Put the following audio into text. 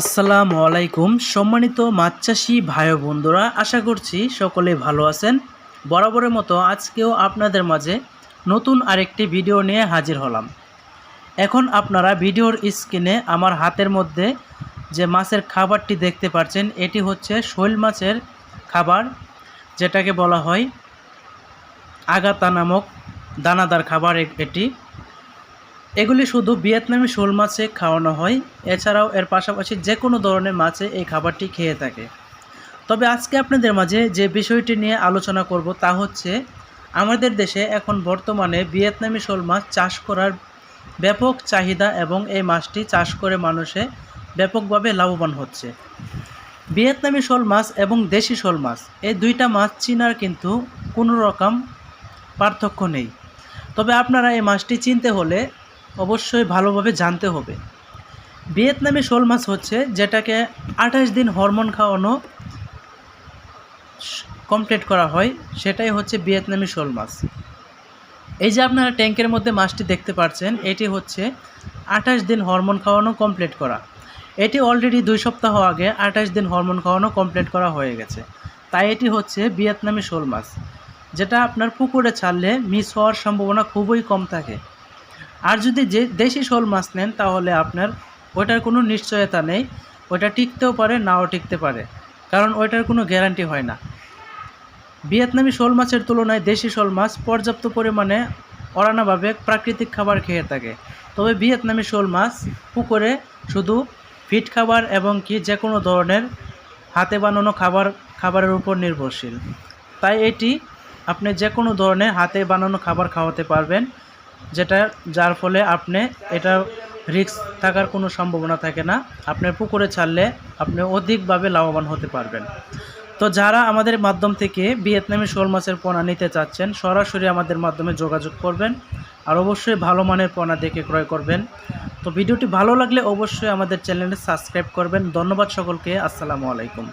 আসসালামু আলাইকুম, সম্মানিত মাছ চাষি ভাই বন্ধুরা, আশা করছি সকলে ভালো আছেন। বরাবরের মতো আজকেও আপনাদের মাঝে নতুন আরেকটি ভিডিও নিয়ে হাজির হলাম। এখন আপনারা ভিডিওর স্ক্রিনে আমার হাতের মধ্যে যে মাছের খাবারটি দেখতে পাচ্ছেন এটি হচ্ছে শৈল মাছের খাবার, যেটাকে বলা হয় আগাতা নামক দানাদার খাবার এটি এগুলি শুধু ভিয়েতনামি শোল মাছে খাওয়ানো হয়, এছাড়াও এর পাশাপাশি যে কোনো ধরনের মাছে এই খাবারটি খেয়ে থাকে। তবে আজকে আপনাদের মাঝে যে বিষয়টি নিয়ে আলোচনা করব তা হচ্ছে, আমাদের দেশে এখন বর্তমানে ভিয়েতনামি শোল মাছ চাষ করার ব্যাপক চাহিদা এবং এই মাছটি চাষ করে মানুষে ব্যাপকভাবে লাভবান হচ্ছে। ভিয়েতনামি শোল মাছ এবং দেশি শোল মাছ, এই দুইটা মাছ চিনার কিন্তু কোনো রকম পার্থক্য নেই। তবে আপনারা এই মাছটি চিনতে হলে অবশ্যই ভালোভাবে জানতে হবে। ভিয়েতনামি শোল মাছ হচ্ছে যেটাকে আঠাশ দিন হরমোন খাওয়ানো কমপ্লিট করা হয়, সেটাই হচ্ছে ভিয়েতনামি শোল মাছ। এই যে আপনারা ট্যাঙ্কের মধ্যে মাছটি দেখতে পাচ্ছেন এটি হচ্ছে আঠাশ দিন হরমোন খাওয়ানো কমপ্লিট করা। এটি অলরেডি দুই সপ্তাহ আগে আঠাশ দিন হরমোন খাওয়ানো কমপ্লিট করা হয়ে গেছে। তাই এটি হচ্ছে ভিয়েতনামি শোল মাছ, যেটা আপনার পুকুরে ছাড়লে মিস হওয়ার সম্ভাবনা খুবই কম থাকে। আর যদি যে দেশি শোল মাছ নেন, তাহলে আপনার ওইটার কোনো নিশ্চয়তা নেই। ওইটা টিকতেও পারে, নাও টিকতে পারে। কারণ ওইটার কোনো গ্যারান্টি হয় না। ভিয়েতনামি শোল মাছের তুলনায় দেশি শোল মাছ পর্যাপ্ত পরিমাণে অরানাভাবে প্রাকৃতিক খাবার খেয়ে থাকে। তবে ভিয়েতনামি শোল মাছ পুকুরে শুধু ফিট খাবার এবং কি যে কোনো ধরনের হাতে বানানো খাবার, খাবারের উপর নির্ভরশীল। তাই এটি আপনি যে কোনো ধরনের হাতে বানানো খাবার খাওয়াতে পারবেন। যেটা, যার ফলে আপনি এটা রিস্ক থাকার কোনো সম্ভাবনা থাকে না। আপনার পুকুরে ছাড়লে আপনি অধিকভাবে লাভবান হতে পারবেন। তো যারা আমাদের মাধ্যম থেকে ভিয়েতনামি শোল মাছের পোনা নিতে চাচ্ছেন, সরাসরি আমাদের মাধ্যমে যোগাযোগ করবেন আর অবশ্যই ভালো মানের পোনা দেখে ক্রয় করবেন। তো ভিডিওটি ভালো লাগলে অবশ্যই আমাদের চ্যানেলটি সাবস্ক্রাইব করবেন। ধন্যবাদ সকলকে। আসসালামু আলাইকুম।